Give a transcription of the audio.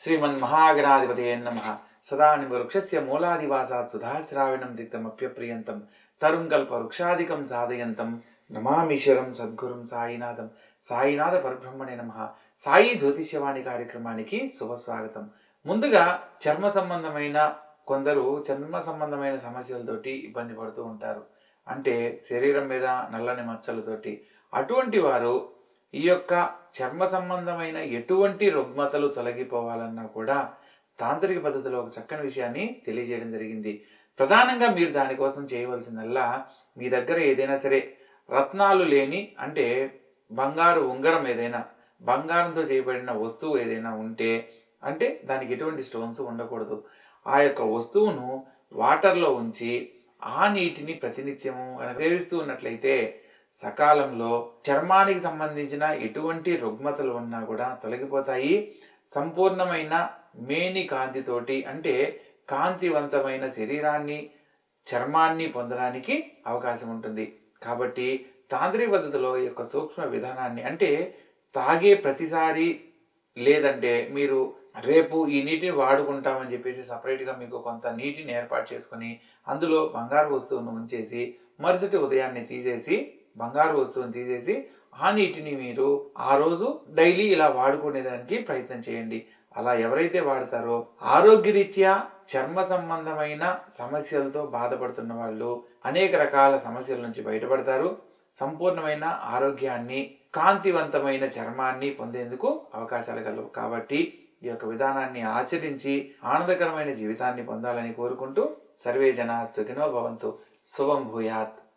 శ్రీమన్మహాగణాధిపతయ నమ సదాని వృక్షస్య మూలాదివాసాత్ సుధాశ్రావణం దిక్తమప్యప్రియంతం తరుం కల్ప వృక్షాదికం సాధయంతం నమామీశ్వరం సద్గురుం సాయినాథం సాయినాథ పరబ్రహ్మణే నమ సాయి జ్యోతిష్యవాణి కార్యక్రమానికి శుభస్వాగతం ముందుగా చర్మ సంబంధమైన కొందరు చర్మ సంబంధమైన సమస్యలతోటి ఇబ్బంది పడుతూ ఉంటారు. అంటే శరీరం మీద నల్లని మచ్చలతోటి అటువంటి వారు ఈ యొక్క చర్మ సంబంధమైన ఎటువంటి రుగ్మతలు తొలగిపోవాలన్నా కూడా తాంత్రిక పద్ధతిలో ఒక చక్కని విషయాన్ని తెలియజేయడం జరిగింది. ప్రధానంగా మీరు దానికోసం చేయవలసిందల్లా మీ దగ్గర ఏదైనా సరే రత్నాలు లేని అంటే బంగారు ఉంగరం ఏదైనా బంగారంతో చేయబడిన వస్తువు ఏదైనా ఉంటే అంటే దానికి ఎటువంటి స్టోన్స్ ఉండకూడదు. ఆ యొక్క వస్తువును వాటర్లో ఉంచి ఆ నీటిని ప్రతినిత్యము కనుక సేవిస్తూ ఉన్నట్లయితే సకాలంలో చర్మానికి సంబంధించిన ఎటువంటి రుగ్మతలు ఉన్నా కూడా తొలగిపోతాయి. సంపూర్ణమైన మేని కాంతితోటి అంటే కాంతివంతమైన శరీరాన్ని చర్మాన్ని పొందడానికి అవకాశం ఉంటుంది. కాబట్టి తాంత్రిక పద్ధతిలో ఈ యొక్క సూక్ష్మ విధానాన్ని అంటే తాగే ప్రతిసారి లేదంటే మీరు రేపు ఈ నీటిని వాడుకుంటామని చెప్పేసి సపరేట్గా మీకు కొంత నీటిని ఏర్పాటు చేసుకొని అందులో బంగారు వస్తువును ఉంచేసి మరుసటి ఉదయాన్నే తీసేసి బంగారు వస్తువుని తీసేసి ఆ నీటిని మీరు ఆ రోజు డైలీ ఇలా వాడుకునేదానికి ప్రయత్నం చేయండి. అలా ఎవరైతే వాడతారో ఆరోగ్యరీత్యా చర్మ సంబంధమైన సమస్యలతో బాధపడుతున్న వాళ్ళు అనేక రకాల సమస్యల నుంచి బయటపడతారు. సంపూర్ణమైన ఆరోగ్యాన్ని కాంతివంతమైన చర్మాన్ని పొందేందుకు అవకాశాలు కలవు కాబట్టి ఈ యొక్క విధానాన్ని ఆచరించి ఆనందకరమైన జీవితాన్ని పొందాలని కోరుకుంటూ సర్వే జన సుఖినో భవంతు. శుభం భూయాత్.